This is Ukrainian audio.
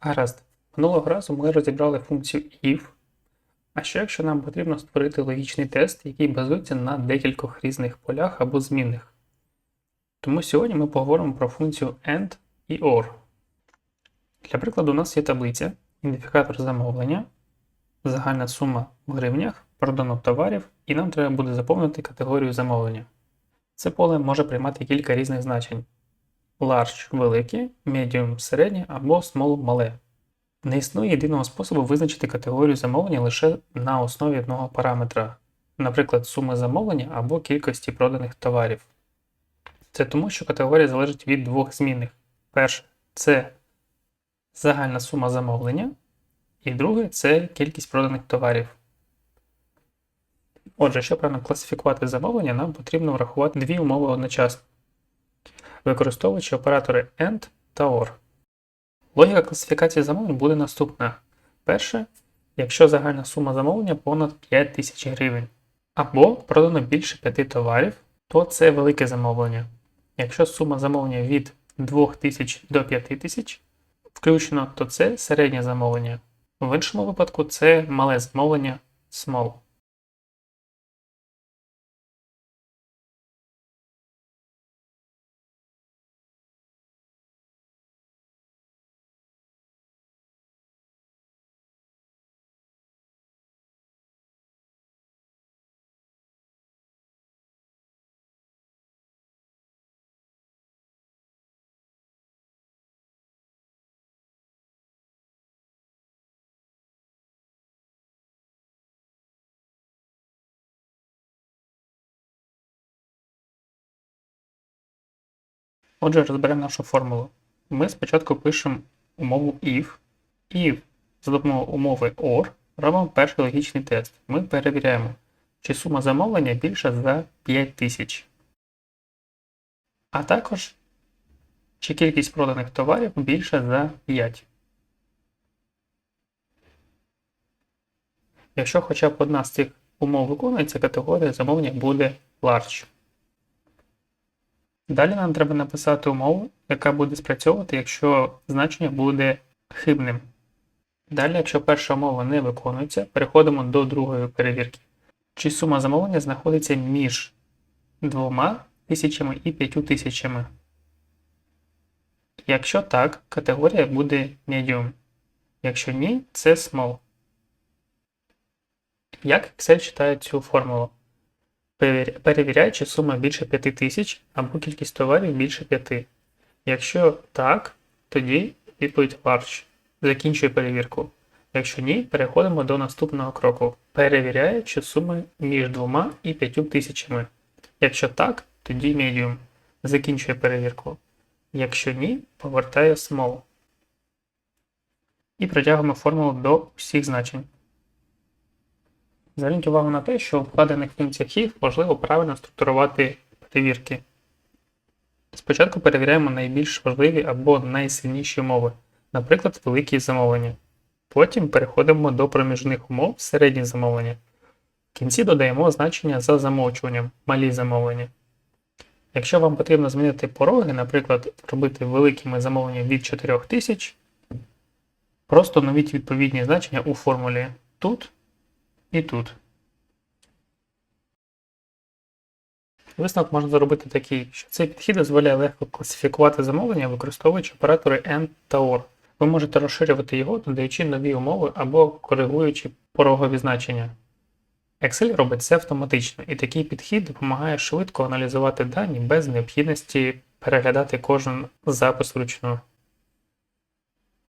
Гаразд. Минулого разу ми розібрали функцію if. А що якщо нам потрібно створити логічний тест, який базується на декількох різних полях або змінних? Тому сьогодні ми поговоримо про функцію AND і OR. Для прикладу, у нас є таблиця, ідентифікатор замовлення, загальна сума в гривнях, продано товарів, і нам треба буде заповнити категорію замовлення. Це поле може приймати кілька різних значень: large велике, medium середнє або small мале. Не існує єдиного способу визначити категорію замовлення лише на основі одного параметра, наприклад, суми замовлення або кількості проданих товарів. Це тому, що категорія залежить від двох змінних. Перше це загальна сума замовлення, і друге це кількість проданих товарів. Отже, щоб правильно класифікувати замовлення, нам потрібно врахувати дві умови одночасно, використовуючи оператори AND та OR. Логіка класифікації замовлень буде наступна. Перше, якщо загальна сума замовлення понад 5 тисяч гривень, або продано більше 5 товарів, то це велике замовлення. Якщо сума замовлення від 2000 до 5000 включно, то це середнє замовлення. В іншому випадку це мале замовлення small. Отже, розберемо нашу формулу. Ми спочатку пишемо умову if, і за допомогою умови OR робимо перший логічний тест. Ми перевіряємо, чи сума замовлення більша за 5000. А також, чи кількість проданих товарів більша за 5. Якщо хоча б одна з цих умов виконується, категорія замовлення буде large. Далі нам треба написати умову, яка буде спрацьовувати, якщо значення буде хибним. Далі, якщо перша умова не виконується, переходимо до другої перевірки. Чи сума замовлення знаходиться між двома тисячами і п'ятью тисячами? Якщо так, категорія буде medium. Якщо ні, це small. Як Excel читає цю формулу? Перевір- Перевіряй, чи сума більше 5000 або кількість товарів більше 5. Якщо так, тоді відповідь large. Закінчує перевірку. Якщо ні, переходимо до наступного кроку. Перевіряє, чи суми між 2 і 5 тисячами. Якщо так, тоді medium. Закінчує перевірку. Якщо ні, повертає small. І протягуємо формулу до всіх значень. Зверніть увагу на те, що в вкладених функціях if важливо правильно структурувати перевірки. Спочатку перевіряємо найбільш важливі або найсильніші умови, наприклад, великі замовлення. Потім переходимо до проміжних умов середні замовлення. В кінці додаємо значення за замовчуванням малі замовлення. Якщо вам потрібно змінити пороги, наприклад, робити великими замовлення від 4000, просто новіть відповідні значення у формулі тут і тут. Висновок можна зробити такий, що цей підхід дозволяє легко класифікувати замовлення, використовуючи оператори AND та OR. Ви можете розширювати його, додаючи нові умови або коригуючи порогові значення. Excel робить це автоматично, і такий підхід допомагає швидко аналізувати дані без необхідності переглядати кожен запис вручну.